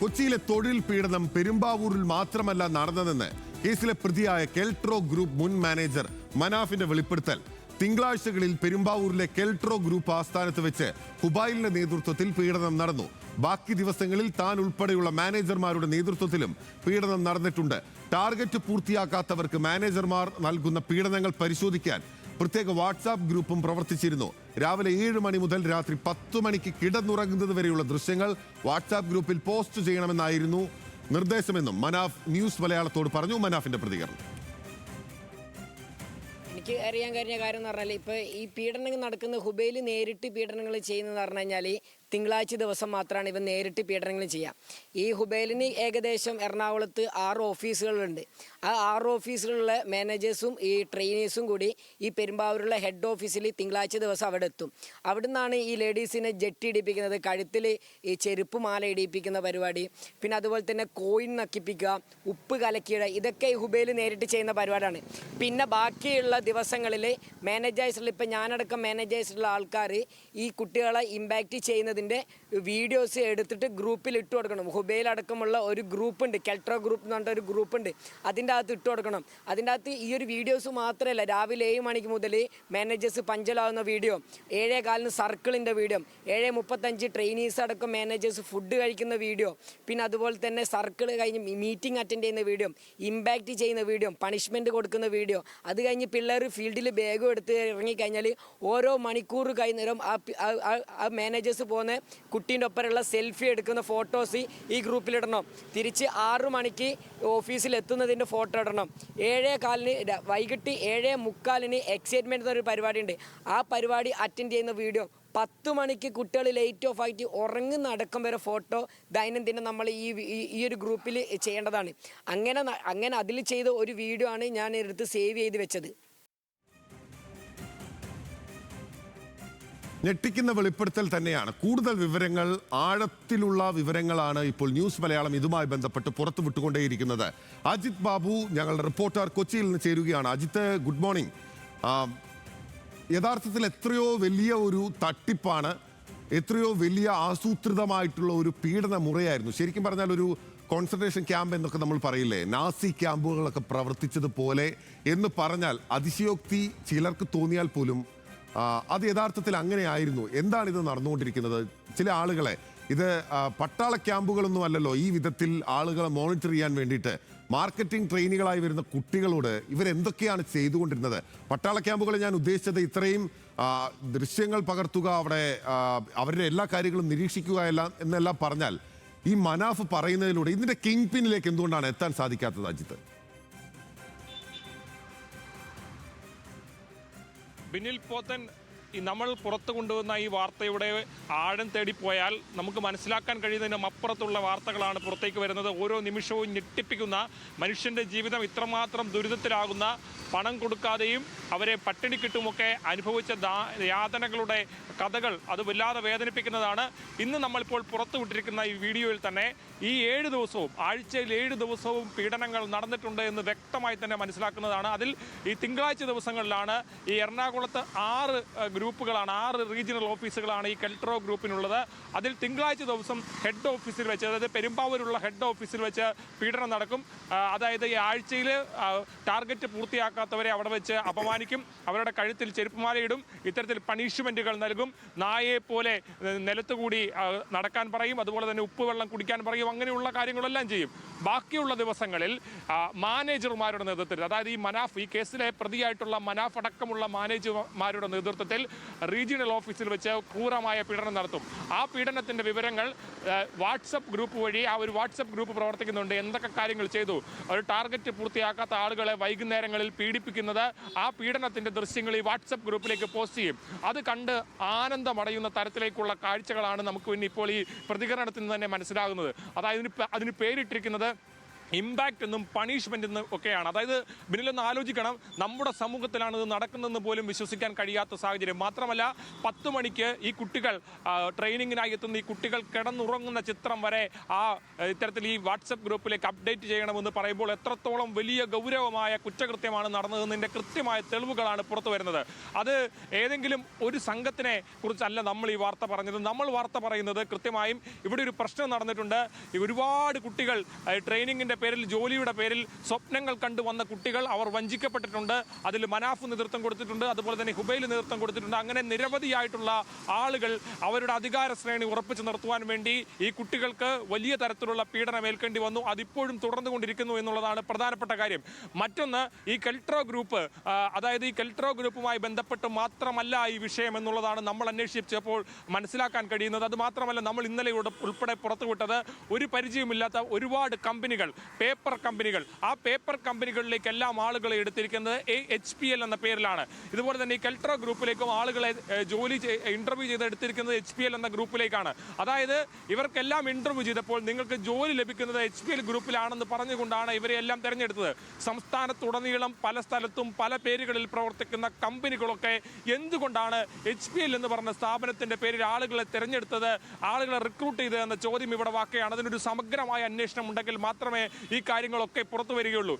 കൊച്ചിയിലെ തൊഴിൽ പീഡനം പെരുമ്പാവൂരിൽ മാത്രമല്ല നടന്നതെന്ന് കേസിലെ പ്രതിയായ കെൽട്രോ ഗ്രൂപ്പ് മുൻ മാനേജർ മനാഫിന്റെ വെളിപ്പെടുത്തൽ. തിങ്കളാഴ്ചകളിൽ പെരുമ്പാവൂരിലെ കെൽട്രോ ഗ്രൂപ്പ് ആസ്ഥാനത്ത് വെച്ച് ഹുബൈലിന്റെ നേതൃത്വത്തിൽ പീഡനം നടന്നു. ബാക്കി ദിവസങ്ങളിൽ താൻ ഉൾപ്പെടെയുള്ള മാനേജർമാരുടെ നേതൃത്വത്തിലും പീഡനം നടന്നിട്ടുണ്ട്. ടാർഗറ്റ് പൂർത്തിയാക്കാത്തവർക്ക് മാനേജർമാർ നൽകുന്ന പീഡനങ്ങൾ പരിശോധിക്കാൻ പ്രത്യേക വാട്സാപ്പ് ഗ്രൂപ്പും പ്രവർത്തിച്ചിരുന്നു. രാവിലെ ഏഴ് മണി മുതൽ രാത്രി പത്ത് മണിക്ക് കിടന്നുറങ്ങുന്നത് വരെയുള്ള ദൃശ്യങ്ങൾ വാട്സാപ്പ് ഗ്രൂപ്പിൽ പോസ്റ്റ് ചെയ്യണമെന്നായിരുന്നു നിർദ്ദേശമെന്നും മനാഫ് ന്യൂസ് മലയാളത്തോട് പറഞ്ഞു. മനാഫിന്റെ പ്രതികരണം. എനിക്ക് അറിയാൻ കഴിഞ്ഞ കാര്യം എന്ന് പറഞ്ഞാൽ ഇപ്പോൾ ഈ പീഡനങ്ങൾ നടക്കുന്ന ഹുബൈയിൽ നേരിട്ട് പീഡനങ്ങൾ ചെയ്യുന്നതെന്ന് പറഞ്ഞു കഴിഞ്ഞാൽ തിങ്കളാഴ്ച ദിവസം മാത്രമാണ് ഇവ നേരിട്ട് പീഡനങ്ങൾ ചെയ്യുക ഈ ഹുബൈലിന് ഏകദേശം എറണാകുളത്ത് ആറ് ഓഫീസുകളുണ്ട്. ആ ആറ് ഓഫീസുകളിലെ മാനേജേഴ്സും ഈ ട്രെയിനേഴ്സും കൂടി ഈ പെരുമ്പാവൂരുള്ള ഹെഡ് ഓഫീസിൽ തിങ്കളാഴ്ച ദിവസം അവിടെ എത്തും. അവിടെ നിന്നാണ് ഈ ലേഡീസിനെ ജെട്ടി ഇടിപ്പിക്കുന്നത് കഴുത്തിൽ ഈ ചെരുപ്പ് മാല ഇടിപ്പിക്കുന്ന പരിപാടി പിന്നെ അതുപോലെ തന്നെ കോയിൻ നക്കിപ്പിക്കുക ഉപ്പ് കലക്കിയിടുക ഇതൊക്കെ ഈ ഹുബൈൽ നേരിട്ട് ചെയ്യുന്ന പരിപാടിയാണ്. പിന്നെ ബാക്കിയുള്ള ദിവസങ്ങളിൽ മാനേജേഴ്സിൽ ഇപ്പം ഞാനടക്കം മാനേജേഴ്സിലുള്ള ആൾക്കാർ ഈ കുട്ടികളെ ഇമ്പാക്റ്റ് ചെയ്യുന്നതിന്റെ വീഡിയോസ് എടുത്തിട്ട് ഗ്രൂപ്പിൽ ഇട്ട് കൊടുക്കണം. ഹുബൈൽ അടക്കമുള്ള ഒരു ഗ്രൂപ്പ് ഉണ്ട്. കെൽട്രോ ഗ്രൂപ്പ് എന്ന് പറഞ്ഞ ഒരു ഗ്രൂപ്പ് ഉണ്ട്. അതിന്റെ അകത്ത് ഇട്ട് കൊടുക്കണം. അതിന്റെ അകത്ത് ഈ ഒരു വീഡിയോസ് മാത്രമല്ല രാവിലെ ഏഴ് മണിക്ക് മുതൽ മാനേജേഴ്സ് പഞ്ചലാവുന്ന വീഡിയോ ഏഴേ കാലിന് സർക്കിളിന്റെ വീഡിയോ ഏഴ് മുപ്പത്തഞ്ച് ട്രെയിനീസ് അടക്കം മാനേജേഴ്സ് ഫുഡ് കഴിക്കുന്ന വീഡിയോ പിന്നെ അതുപോലെ തന്നെ സർക്കിൾ കഴിഞ്ഞ് മീറ്റിംഗ് അറ്റൻഡ് ചെയ്യുന്ന വീഡിയോ ഇമ്പാക്റ്റ് ചെയ്യുന്ന വീഡിയോ പണിഷ്മെന്റ് കൊടുക്കുന്ന വീഡിയോ അത് കഴിഞ്ഞ് പിള്ളേർ ഫീൽഡിൽ ബാഗും എടുത്ത് ഇറങ്ങിക്കഴിഞ്ഞാൽ ഓരോ മണിക്കൂർ കഴിഞ്ഞ ആ- ആ മാനേജേഴ്സ് പോകുന്ന കുട്ടീന്റെ ഒപ്പമുള്ള സെൽഫി എടുക്കുന്ന ഫോട്ടോസ് ഈ ഗ്രൂപ്പിലിടണം. തിരിച്ച് ആറു മണിക്ക് ഓഫീസിൽ എത്തുന്നതിന്റെ ഫോട്ടോ ഇടണം. ഏഴേ കാലിന് വൈകിട്ട് ഏഴേ മുക്കാലിന് എക്സൈറ്റ്മെന്റ് എന്നൊരു പരിപാടി ഉണ്ട് ആ പരിപാടി അറ്റൻഡ് ചെയ്യുന്ന വീഡിയോ പത്ത് മണിക്ക് കുട്ടികൾ ലേറ്റ് ഓഫ് ആയിട്ട് ഉറങ്ങുന്ന നടക്കും വരെ ഫോട്ടോ ദൈനംദിനം നമ്മൾ ഈ- ഈ ഒരു ഗ്രൂപ്പിൽ ചെയ്യേണ്ടതാണ്. അങ്ങനെ അങ്ങനെ അതിൽ ചെയ്ത ഒരു വീഡിയോ ആണ് ഞാൻ എടുത്ത് സേവ് ചെയ്ത് വെച്ചത്. ഞെട്ടിക്കുന്ന വെളിപ്പെടുത്തൽ തന്നെയാണ്. കൂടുതൽ വിവരങ്ങൾ ആഴത്തിലുള്ള വിവരങ്ങളാണ് ഇപ്പോൾ ന്യൂസ് മലയാളം ഇതുമായി ബന്ധപ്പെട്ട് പുറത്തു വിട്ടുകൊണ്ടേയിരിക്കുന്നത്. അജിത് ബാബു ഞങ്ങളുടെ റിപ്പോർട്ടർ കൊച്ചിയിൽ നിന്ന് ചേരുകയാണ്. Ajith good morning. യഥാർത്ഥത്തിൽ എത്രയോ വലിയ ഒരു തട്ടിപ്പാണ്. എത്രയോ വലിയ ആസൂത്രിതമായിട്ടുള്ള ഒരു പീഡന മുറയായിരുന്നു. ശരിക്കും പറഞ്ഞാൽ ഒരു കോൺസെൻട്രേഷൻ ക്യാമ്പ് എന്നൊക്കെ നമ്മൾ പറയില്ലേ? നാസി ക്യാമ്പുകളൊക്കെ പ്രവർത്തിച്ചതുപോലെ എന്ന് പറഞ്ഞാൽ അതിശയോക്തി ചിലർക്ക് തോന്നിയാൽ പോലും അത് യഥാർത്ഥത്തിൽ അങ്ങനെയായിരുന്നു. എന്താണ് ഇത് നടന്നുകൊണ്ടിരിക്കുന്നത്? ചില ആളുകളെ ഇത് പട്ടാള ക്യാമ്പുകളൊന്നും അല്ലല്ലോ. ഈ വിധത്തിൽ ആളുകളെ മോണിറ്റർ ചെയ്യാൻ വേണ്ടിയിട്ട് മാർക്കറ്റിംഗ് ട്രെയിനികളായി വരുന്ന കുട്ടികളോട് ഇവരെന്തൊക്കെയാണ് ചെയ്തുകൊണ്ടിരുന്നത്? പട്ടാള ക്യാമ്പുകൾ ഞാൻ ഉദ്ദേശിച്ചത് ഇത്രയും ദൃശ്യങ്ങൾ പകർത്തുക അവിടെ അവരുടെ എല്ലാ കാര്യങ്ങളും നിരീക്ഷിക്കുക എല്ലാം എന്നെല്ലാം പറഞ്ഞാൽ ഈ മനാഫ് പറയുന്നതിലൂടെ ഇതിന്റെ കിങ് പിന്നിലേക്ക് എന്തുകൊണ്ടാണ് എത്താൻ സാധിക്കാത്തത് അജിത്ത്? ബിനിൽ പോത്തൻ നമ്മൾ പുറത്തു കൊണ്ടുവന്ന ഈ വാർത്തയുടെ ആഴം തേടിപ്പോയാൽ നമുക്ക് മനസ്സിലാക്കാൻ കഴിയുന്നതിനും അപ്പുറത്തുള്ള വാർത്തകളാണ് പുറത്തേക്ക് വരുന്നത്. ഓരോ നിമിഷവും ഞെട്ടിപ്പിക്കുന്ന മനുഷ്യന്റെ ജീവിതം ഇത്രമാത്രം ദുരിതത്തിലാകുന്ന പണം കൊടുക്കാതെയും അവരെ പട്ടിണി കിട്ടുമൊക്കെ അനുഭവിച്ച യാതനകളുടെ കഥകൾ അത് വല്ലാതെ വേദനിപ്പിക്കുന്നതാണ്. ഇന്ന് നമ്മളിപ്പോൾ പുറത്തുവിട്ടിരിക്കുന്ന ഈ വീഡിയോയിൽ തന്നെ ഈ ഏഴ് ദിവസവും ആഴ്ചയിൽ ഏഴ് ദിവസവും പീഡനങ്ങൾ നടന്നിട്ടുണ്ട് എന്ന് വ്യക്തമായി തന്നെ മനസ്സിലാക്കുന്നതാണ്. അതിൽ ഈ തിങ്കളാഴ്ച ദിവസങ്ങളിലാണ് ഈ എറണാകുളത്ത് ആറ് ഏഹ്, ഗ്രൂപ്പുകളാണ് ആറ് റീജിയണൽ ഓഫീസുകളാണ് ഈ കെൽട്രോ ഗ്രൂപ്പിനുള്ളത്. അതിൽ തിങ്കളാഴ്ച ദിവസം ഹെഡ് ഓഫീസിൽ വെച്ച് അതായത് പെരുമ്പാവൂരുള്ള ഹെഡ് ഓഫീസിൽ വെച്ച് പീഡനം നടക്കും. അതായത് ഈ ആഴ്ചയിൽ ടാർഗറ്റ് പൂർത്തിയാക്കാത്തവരെ അവിടെ വെച്ച് അപമാനിക്കും. അവരുടെ കഴുത്തിൽ ചെരുപ്പുമാലയിടും ഇത്തരത്തിൽ പണിഷ്മെന്റുകൾ നൽകും. നായയെ പോലെ നിലത്തുകൂടി നടക്കാൻ പറയും. അതുപോലെ തന്നെ ഉപ്പ് വെള്ളം കുടിക്കാൻ പറയും. അങ്ങനെയുള്ള കാര്യങ്ങളെല്ലാം ചെയ്യും. ബാക്കിയുള്ള ദിവസങ്ങളിൽ മാനേജർമാരുടെ നേതൃത്വത്തിൽ അതായത് ഈ മനാഫ് ഈ കേസിലെ പ്രതിയായിട്ടുള്ള മനാഫ് അടക്കമുള്ള മാനേജർമാരുടെ നേതൃത്വത്തിൽ റീജിയണൽ ഓഫീസിൽ വെച്ച് ക്രൂരമായ പീഡനം നടത്തും. ആ പീഡനത്തിന്റെ വിവരങ്ങൾ വാട്സപ്പ് ഗ്രൂപ്പ് വഴി ആ ഒരു വാട്സപ്പ് ഗ്രൂപ്പ് പ്രവർത്തിക്കുന്നുണ്ട്. എന്തൊക്കെ കാര്യങ്ങൾ ചെയ്തു? ഒരു ടാർഗറ്റ് പൂർത്തിയാക്കാത്ത ആളുകളെ വൈകുന്നേരങ്ങളിൽ പീഡിപ്പിക്കുന്നത് ആ പീഡനത്തിന്റെ ദൃശ്യങ്ങൾ ഈ വാട്സപ്പ് ഗ്രൂപ്പിലേക്ക് പോസ്റ്റ് ചെയ്യും. അത് കണ്ട് ആനന്ദമടയുന്ന തരത്തിലേക്കുള്ള കാഴ്ചകളാണ് നമുക്ക് പിന്നെ ഇപ്പോൾ ഈ പ്രതികരണത്തിൽ നിന്ന് തന്നെ മനസ്സിലാകുന്നത്. അതായത് അതിന് പേരിട്ടിരിക്കുന്നത് ഇമ്പാക്റ്റ് എന്നും പണിഷ്മെന്റ് എന്നും ഒക്കെയാണ്. അതായത് ബിനിലൊന്ന് ആലോചിക്കണം നമ്മുടെ സമൂഹത്തിലാണ് ഇത് നടക്കുന്നതെന്ന് പോലും വിശ്വസിക്കാൻ കഴിയാത്ത സാഹചര്യം. മാത്രമല്ല പത്ത് മണിക്ക് ഈ കുട്ടികൾ ട്രെയിനിങ്ങിനായി എത്തുന്ന ഈ കുട്ടികൾ കിടന്നുറങ്ങുന്ന ചിത്രം വരെ ആ ഇത്തരത്തിൽ ഈ വാട്സപ്പ് ഗ്രൂപ്പിലേക്ക് അപ്ഡേറ്റ് ചെയ്യണമെന്ന് പറയുമ്പോൾ എത്രത്തോളം വലിയ ഗൗരവമായ കുറ്റകൃത്യമാണ് നടന്നതെന്നതിന്റെ കൃത്യമായ തെളിവുകളാണ് പുറത്തു വരുന്നത്. അത് ഏതെങ്കിലും ഒരു സംഘത്തിനെ കുറിച്ചല്ല നമ്മൾ ഈ വാർത്ത പറഞ്ഞത്. നമ്മൾ വാർത്ത പറയുന്നത് കൃത്യമായും ഇവിടെ ഒരു പ്രശ്നം നടന്നിട്ടുണ്ട്. ഒരുപാട് കുട്ടികൾ ഏഹ്, ട്രെയിനിങ്ങിന്റെ പേരിൽ ജോലിയുടെ പേരിൽ സ്വപ്നങ്ങൾ കണ്ടു വന്ന കുട്ടികൾ അവർ വഞ്ചിക്കപ്പെട്ടിട്ടുണ്ട്. അതിൽ മനാഫ് നേതൃത്വം കൊടുത്തിട്ടുണ്ട്. അതുപോലെ തന്നെ ഹുബൈൽ നേതൃത്വം കൊടുത്തിട്ടുണ്ട്. അങ്ങനെ നിരവധിയായിട്ടുള്ള ആളുകൾ അവരുടെ അധികാര ശ്രേണി ഉറപ്പിച്ചു നിർത്തുവാൻ വേണ്ടി ഈ കുട്ടികൾക്ക് വലിയ തരത്തിലുള്ള പീഡനം ഏൽക്കേണ്ടി വന്നു. അതിപ്പോഴും തുടർന്നുകൊണ്ടിരിക്കുന്നു എന്നുള്ളതാണ് പ്രധാനപ്പെട്ട കാര്യം. മറ്റൊന്ന് ഈ കെൽട്രോ ഗ്രൂപ്പ് അതായത് ഈ കെൽട്രോ ഗ്രൂപ്പുമായി ബന്ധപ്പെട്ട് മാത്രമല്ല ഈ വിഷയം എന്നുള്ളതാണ് നമ്മൾ അന്വേഷിച്ചപ്പോൾ മനസ്സിലാക്കാൻ കഴിയുന്നത്. അത് മാത്രമല്ല നമ്മൾ ഇന്നലെ ഉൾപ്പെടെ പുറത്തുവിട്ടത്. ഒരു പരിചയമില്ലാത്ത ഒരുപാട് കമ്പനികൾ പേപ്പർ കമ്പനികൾ. ആ പേപ്പർ കമ്പനികളിലേക്ക് എല്ലാം ആളുകളെ എടുത്തിരിക്കുന്നത് എ എച്ച് പി എൽ എന്ന പേരിലാണ്. ഇതുപോലെ തന്നെ ഈ കെൽട്രോ ഗ്രൂപ്പിലേക്കും ആളുകളെ ജോലി ഇന്റർവ്യൂ ചെയ്ത് എടുത്തിരിക്കുന്നത് എച്ച് പി എൽ എന്ന ഗ്രൂപ്പിലേക്കാണ്. അതായത് ഇവർക്കെല്ലാം ഇന്റർവ്യൂ ചെയ്തപ്പോൾ നിങ്ങൾക്ക് ജോലി ലഭിക്കുന്നത് എച്ച് പി എൽ ഗ്രൂപ്പിലാണെന്ന് പറഞ്ഞുകൊണ്ടാണ് ഇവരെ എല്ലാം തെരഞ്ഞെടുത്തത്. സംസ്ഥാനത്തുടനീളം പല സ്ഥലത്തും പല പേരുകളിൽ പ്രവർത്തിക്കുന്ന കമ്പനികളൊക്കെ എന്തുകൊണ്ടാണ് എച്ച് പി എൽ എന്ന് പറഞ്ഞ സ്ഥാപനത്തിന്റെ പേരിൽ ആളുകളെ തിരഞ്ഞെടുത്തത് ആളുകളെ റിക്രൂട്ട് ചെയ്തത് എന്ന ചോദ്യം ഇവിടെ വാക്കുകയാണ്. അതിനൊരു സമഗ്രമായ അന്വേഷണം ഉണ്ടെങ്കിൽ മാത്രമേ ഈ കാര്യങ്ങളൊക്കെ പുറത്തു വരികയുള്ളൂ.